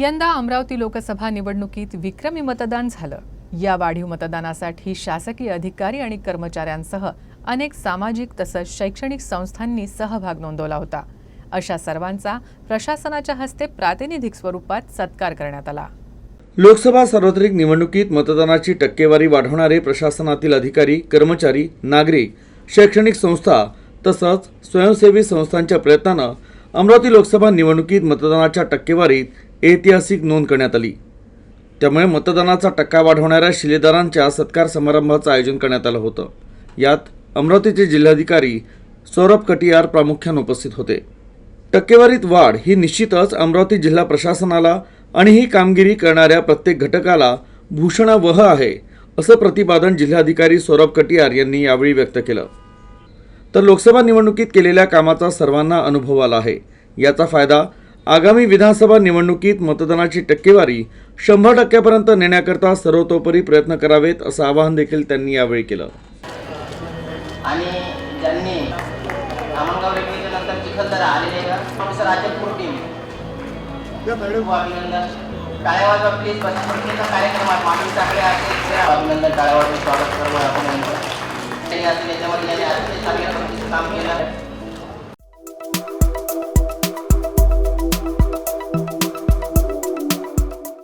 यंदा अमरावती लोकसभा निवडणुकीत विक्रमी मतदान झालं. या वाढीव मतदानासाठी शासकीय अधिकारी आणि कर्मचाऱ्यांसह अनेक सामाजिक तसंच शैक्षणिक संस्थांनी सहभाग नोंदवला होता. अशा सर्वांचा प्रशासनाच्या हस्ते प्रातिनिधिक स्वरूपात सत्कार करण्यात आला. लोकसभा सार्वत्रिक निवडणुकीत मतदानाची टक्केवारी वाढवणारे प्रशासनातील अधिकारी कर्मचारी नागरिक शैक्षणिक संस्था तसंच स्वयंसेवी संस्थांच्या प्रयत्नानं अमरावती लोकसभा निवडणुकीत मतदानाच्या टक्केवारीत ऐतिहासिक नोंद करण्यात आली. त्यामुळे मतदानाचा टक्का वाढवणाऱ्या शिलेदारांच्या सत्कार समारंभाचं आयोजन करण्यात आलं होतं. यात अमरावतीचे जिल्हाधिकारी सौरभ कटियार प्रामुख्याने उपस्थित होते. टक्केवारीत वाढ ही निश्चितच अमरावती जिल्हा प्रशासनाला आणि ही कामगिरी करणाऱ्या प्रत्येक घटकाला भूषणावह आहे असं प्रतिपादन जिल्हाधिकारी सौरभ कटियार यांनी यावेळी व्यक्त केलं. तर लोकसभा निवडणुकीत केलेल्या कामाचा सर्वांना अनुभव आला आहे. याचा फायदा आगामी विधानसभा निवडणुकीत मतदानाची टक्केवारी शंभर टक्क्यापर्यंत नेण्याकरता सर्वतोपरी प्रयत्न करावेत असं आवाहन देखील त्यांनी यावेळी केलं. आणि ज्यांनी आमगाव चिखलदरा आलेले प्रोफेसर प्लीज कार्यक्रमात मागील चांगले असेल अभिनंदन टाळ्यावाजवा स्वागत सर्व आपण यांचं. त्यांनी असं याच्यामध्ये यांनी चांगल्या पद्धतीचं काम केलं